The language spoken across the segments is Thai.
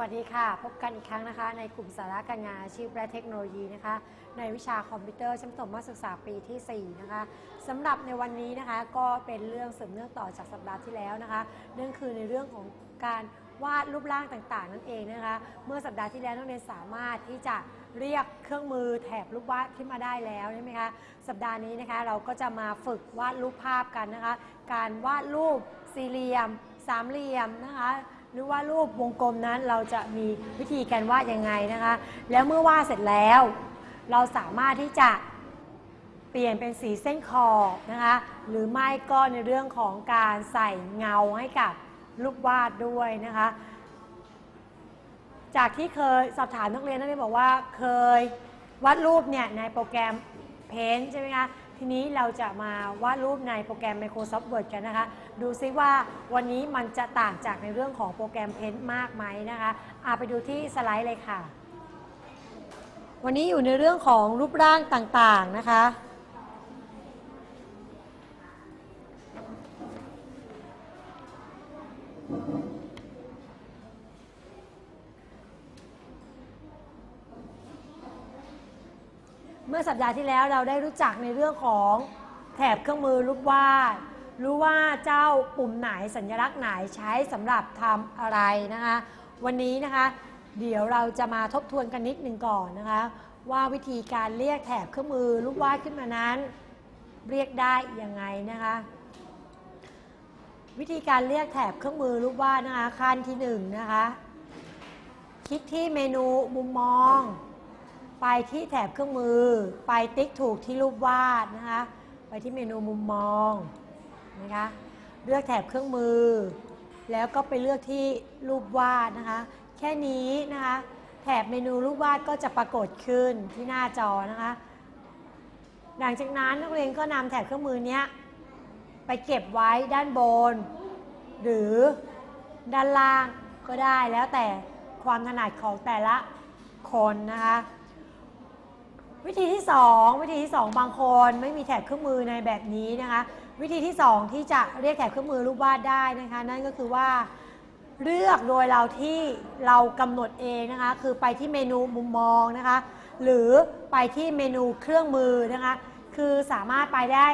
สวัสดีค่ะ พบกันอีกครั้งนะคะ ในกลุ่มสาระการงานอาชีพและเทคโนโลยีนะคะ ในวิชาคอมพิวเตอร์ชั้นประถมศึกษาปีที่ 4 นะคะสำหรับในวันนี้นะคะก็เป็นเรื่องสืบเนื่องต่อจากสัปดาห์ที่แล้วนะคะนั่นคือในเรื่องของการวาดรูปร่างต่างๆ นั่นเองนะคะ เมื่อสัปดาห์ที่แล้วนักเรียนสามารถที่จะเรียกเครื่องมือแถบรูปวาดขึ้นมาได้แล้วใช่ไหมคะสัปดาห์นี้นะคะเราก็จะมาฝึกวาดรูปภาพกันนะคะ การวาดรูปสี่เหลี่ยม สามเหลี่ยมนะคะ หรือว่ารูปวงกลมนั้นเราจะมีวิธีการวาดยังไงนะคะ แล้วเมื่อวาดเสร็จแล้ว เราสามารถที่จะเปลี่ยนเป็นสีเส้นขอบนะคะหรือไม่ก็ในเรื่องของการใส่เงาให้กับรูปวาดด้วยนะคะ จากที่เคยสอบถามนักเรียนนักเรียนบอกว่าเคยวาดรูปเนี่ยในโปรแกรม Paint ใช่ไหมคะ ทีนี้เราจะมาวาดรูปในโปรแกรม Microsoft Word กันนะคะ ดูซิว่าวันนี้มันจะต่างจากในเรื่องของโปรแกรม Paint มากไหมนะคะอาไปดูที่สไลด์เลยค่ะ วันนี้อยู่ในเรื่องของรูปร่างต่างๆนะคะ สัปดาห์ที่แล้วเราได้รู้จักในเรื่องของแถบเครื่องมือรูปวาด รู้ว่าเจ้าปุ่มไหนสัญลักษณ์ไหนใช้สำหรับทำอะไรนะคะ วันนี้นะคะ เดี๋ยวเราจะมาทบทวนกันนิดหนึ่งก่อนนะคะ ว่าวิธีการเรียกแถบเครื่องมือรูปวาดขึ้นมานั้น เรียกได้ยังไงนะคะ วิธีการเรียกแถบเครื่องมือรูปวาดนะคะขั้นที่หนึ่งนะคะคลิกที่เมนูมุมมอง ไปที่แถบเครื่องมือ ไปติ๊กถูกที่รูปวาดนะคะ ไปที่เมนูมุมมองนะคะ เลือกแถบเครื่องมือ แล้วก็ไปเลือกที่รูปวาดนะคะ แค่นี้นะคะ แถบเมนูรูปวาดก็จะปรากฏขึ้นที่หน้าจอนะคะ หลังจากนั้นนักเรียนก็นำแถบเครื่องมือนี้ไปเก็บไว้ด้านบน หรือด้านล่างก็ได้แล้วแต่ความถนัดของแต่ละคนนะคะ วิธีที่ 2 วิธีที่ 2 บางคนไม่มีแถบเครื่องมือในแบบนี้นะคะ วิธีที่ 2 ที่จะเรียกแถบเครื่องมือรูปวาดได้นะคะ นั่นก็คือว่าเลือกโดยเราที่เรากำหนดเองนะคะ คือไปที่เมนูมุมมองนะคะ หรือไปที่เมนูเครื่องมือนะคะ คือสามารถไปได้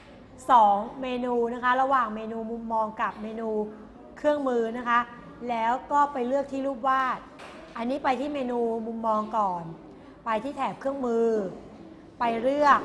2 เมนูนะคะ ระหว่างเมนูมุมมองกับเมนูเครื่องมือนะคะ แล้วก็ไปเลือกที่รูปวาด อันนี้ไปที่เมนูมุมมองก่อน ไปที่แถบเครื่องมือ ไปเลือก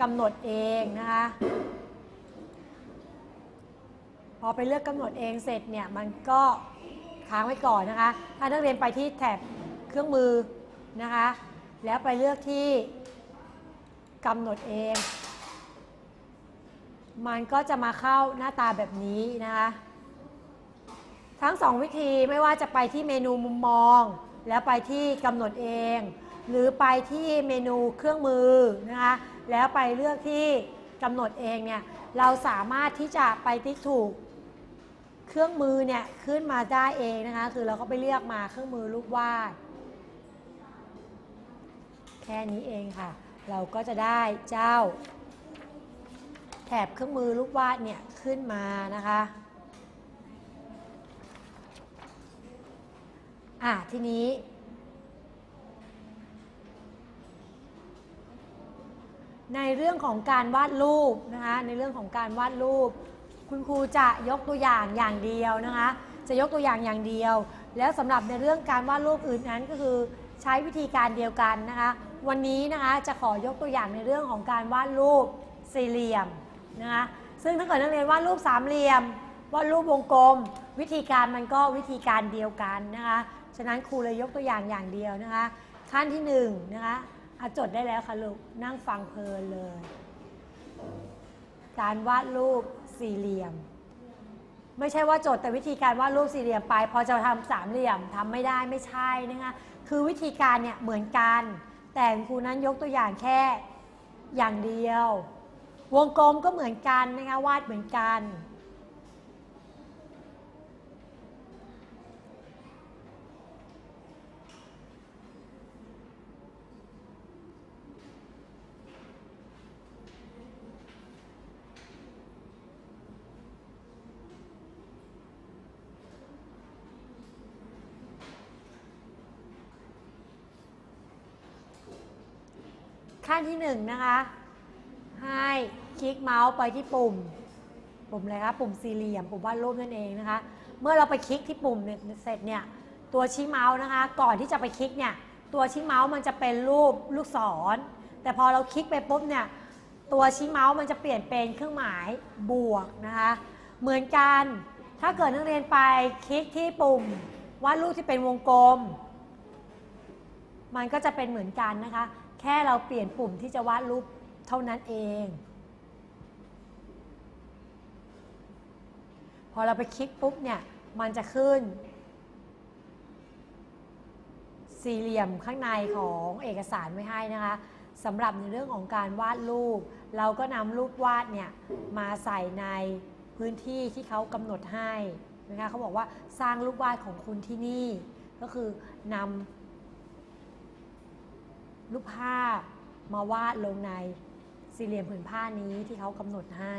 กำหนดเองนะคะพอไปเลือกกำหนดเองเสร็จเนี่ยมันก็ค้างไว้ก่อนนะคะถ้านักเรียนไปที่แถบเครื่องมือนะคะ แล้วไปเลือกที่กำหนดเอง มันก็จะมาเข้าหน้าตาแบบนี้นะคะทั้งสองวิธีไม่ว่าจะไปที่เมนูมุมมอง แล้วไปที่กำหนดเอง หรือไปที่เมนูเครื่องมือนะคะแล้วไปเลือกที่กำหนดเองเนี่ยเราสามารถที่จะไปติ๊กถูกเครื่องมือเนี่ยขึ้นมาได้เองนะคะ คือเราก็ไปเลือกมาเครื่องมือรูปวาด แค่นี้เองค่ะ เราก็จะได้เจ้า แถบเครื่องมือรูปวาดเนี่ยขึ้นมานะคะอะทีนี้ ในเรื่องของการวาดรูปนะคะในเรื่องของการวาดรูป คุณครูจะยกตัวอย่างอย่างเดียวนะคะจะยกตัวอย่างอย่างเดียว แล้วสำหรับในเรื่องการวาดรูปอื่นนั้นก็คือใช้วิธีการเดียวกันนะคะวันนี้นะคะจะขอยกตัวอย่างในเรื่องของการวาดรูปสี่เหลี่ยมนะคะซึ่งถ้าเกิดนักเรียนวาดรูปสามเหลี่ยมวาดรูปวงกลม วิธีการมันก็วิธีการเดียวกันนะคะฉะนั้นครูเลยยกตัวอย่างอย่างเดียวนะคะขั้นที่หนึ่งนะคะ อะจดได้แล้วค่ะลูก นั่งฟังเพลินเลย การวาดรูปสี่เหลี่ยม ไม่ใช่ว่าจดแต่วิธีการวาดรูปสี่เหลี่ยมไป พอจะทำสามเหลี่ยมทำไม่ได้ไม่ใช่นะคะคือวิธีการเนี่ยเหมือนกัน แต่ครูนั้นยกตัวอย่างแค่อย่างเดียว วงกลมก็เหมือนกันนะคะวาดเหมือนกัน ขั้นที่หนึ่งนะคะ ให้คลิกเมาส์ไปที่ปุ่ม ปุ่มอะไรคะปุ่มสี่เหลี่ยมปุ่มวาดรูปนั่นเองนะคะ เมื่อเราไปคลิกที่ปุ่มเนี่ยเสร็จเนี่ยตัวชี้เมาส์นะคะ ก่อนที่จะไปคลิกเนี่ยตัวชี้เมาส์มันจะเป็นรูปลูกศร แต่พอเราคลิกไปปุ๊บเนี่ยตัวชี้เมาส์มันจะเปลี่ยนเป็นเครื่องหมายบวกนะคะ เหมือนกันถ้าเกิดนักเรียนไปคลิกที่ปุ่มวาดรูปที่เป็นวงกลม มันก็จะเป็นเหมือนกันนะคะ แค่เราเปลี่ยนปุ่มที่จะวาดรูปเท่านั้นเอง พอเราไปคลิกปุ๊บเนี่ย มันจะขึ้น สี่เหลี่ยมข้างในของเอกสารไว้ให้นะคะสำหรับในเรื่องของการวาดรูป เราก็นำรูปวาดเนี่ยมาใส่ในพื้นที่ที่เขากำหนดให้นะคะเขาบอกว่าสร้างรูปวาดของคุณที่นี่ ก็คือนำ รูปภาพมาวาดลงในสี่เหลี่ยมผืนผ้านี้ที่เขากำหนดให้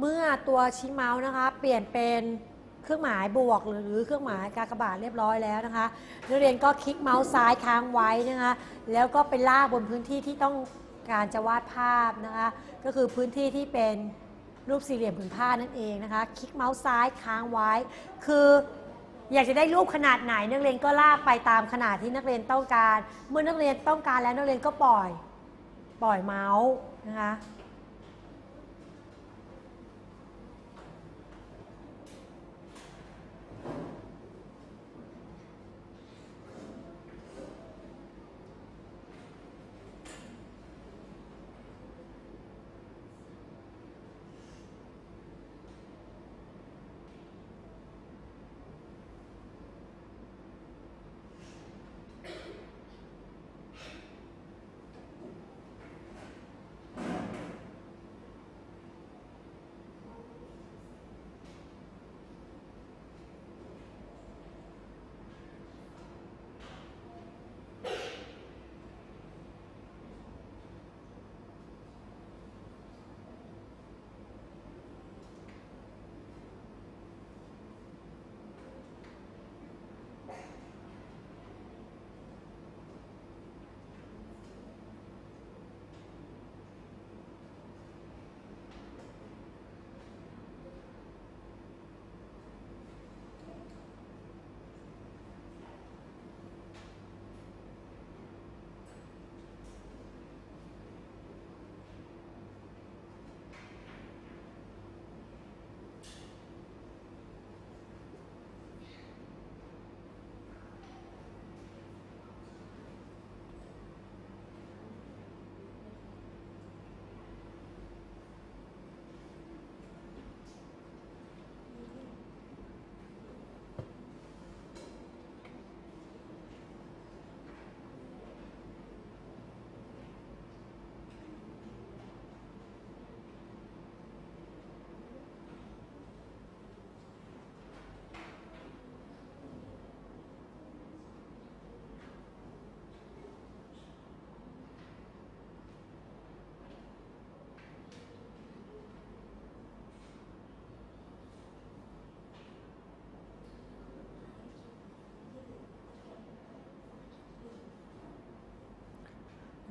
เมื่อตัวชี้เมาส์นะคะ เปลี่ยนเป็นเครื่องหมายบวกหรือเครื่องหมายกากบาทเรียบร้อยแล้วนะคะนักเรียนก็คลิกเมาส์ซ้ายค้างไว้นะคะ แล้วก็ไปลากบนพื้นที่ที่ต้องการจะวาดภาพนะคะ ก็คือพื้นที่ที่เป็นรูปสี่เหลี่ยมผืนผ้านั่นเองนะคะ คลิกเมาส์ซ้ายค้างไว้ คืออยากจะได้รูปขนาดไหนนักเรียนก็ลากไปตามขนาดที่นักเรียนต้องการ เมื่อนักเรียนต้องการแล้วนักเรียนก็ปล่อย ปล่อยเมาส์นะคะ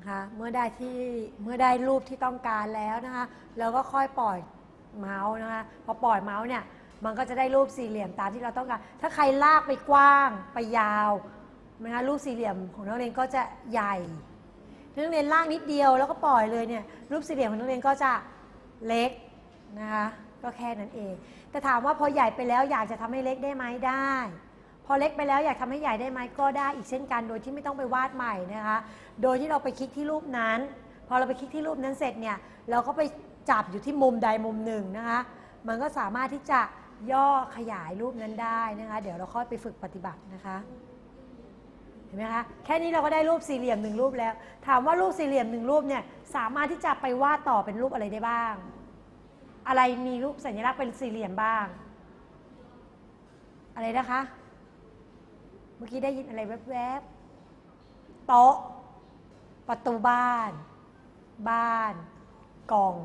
นะคะ เมื่อได้ที่เมื่อได้รูปที่ต้องการแล้วนะคะเราก็ค่อยปล่อยเมาส์นะคะพอปล่อยเมาส์เนี่ยมันก็จะได้รูปสี่เหลี่ยมตามที่เราต้องการ ถ้าใครลากไปกว้างไปยาวนะคะรูปสี่เหลี่ยมของนักเรียนก็จะใหญ่ถ้านักเรียนลากนิดเดียวแล้วก็ปล่อยเลยเนี่ยรูปสี่เหลี่ยมของนักเรียนก็จะเล็กนะคะก็แค่นั้นเอง แต่ถามว่าพอใหญ่ไปแล้วอยากจะทำให้เล็กได้ไหมได้ อเล็กไปแล้วอยากทำให้ใหญ่ได้ไหมก็ได้อีกเช่นกันโดยที่ไม่ต้องไปวาดใหม่นะคะ โดยที่เราไปคลิกที่รูปนั้น พอเราไปคลิกที่รูปนั้นเสร็จเนี่ยเราก็ไปจับอยู่ที่มุมใดมุมหนึ่งนะคะ มันก็สามารถที่จะย่อขยายรูปนั้นได้นะคะ เดี๋ยวเราค่อยไปฝึกปฏิบัตินะคะเห็นไหมคะแค่นี้เราก็ได้รูปสี่เหลี่ยมหนึ่งรูปแล้ว ถามว่ารูปสี่เหลี่ยมหนึ่งรูปเนี่ยสามารถที่จะไปวาดต่อเป็นรูปอะไรได้บ้าง อะไรมีรูปสัญลักษณ์เป็นสี่เหลี่ยมบ้าง อะไรนะคะ เมื่อกี้ได้ยินอะไรแวบๆโต๊ะ ประตูบ้าน บ้าน กล่อง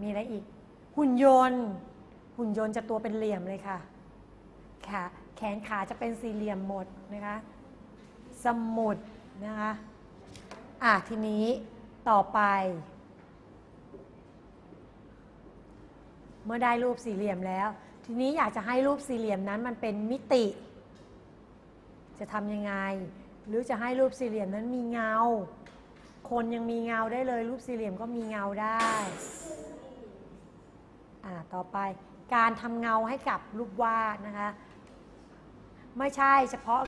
มีอะไรอีก หุ่นยนต์ หุ่นยนต์จะตัวเป็นเหลี่ยมเลยค่ะขาแขนขาจะเป็นสี่เหลี่ยมหมดนะคะ สมุดนะคะ อะทีนี้ต่อไป เมื่อได้รูปสี่เหลี่ยมแล้ว ทีนี้อยากจะให้รูปสี่เหลี่ยมนั้นมันเป็นมิติ จะทำยังไง หรือจะให้รูปสี่เหลี่ยมนั้นมีเงา คนยังมีเงาได้เลย รูปสี่เหลี่ยมก็มีเงาได้อ่าต่อไปการทำเงาให้กับรูปวาดนะคะ ไม่ใช่เฉพาะ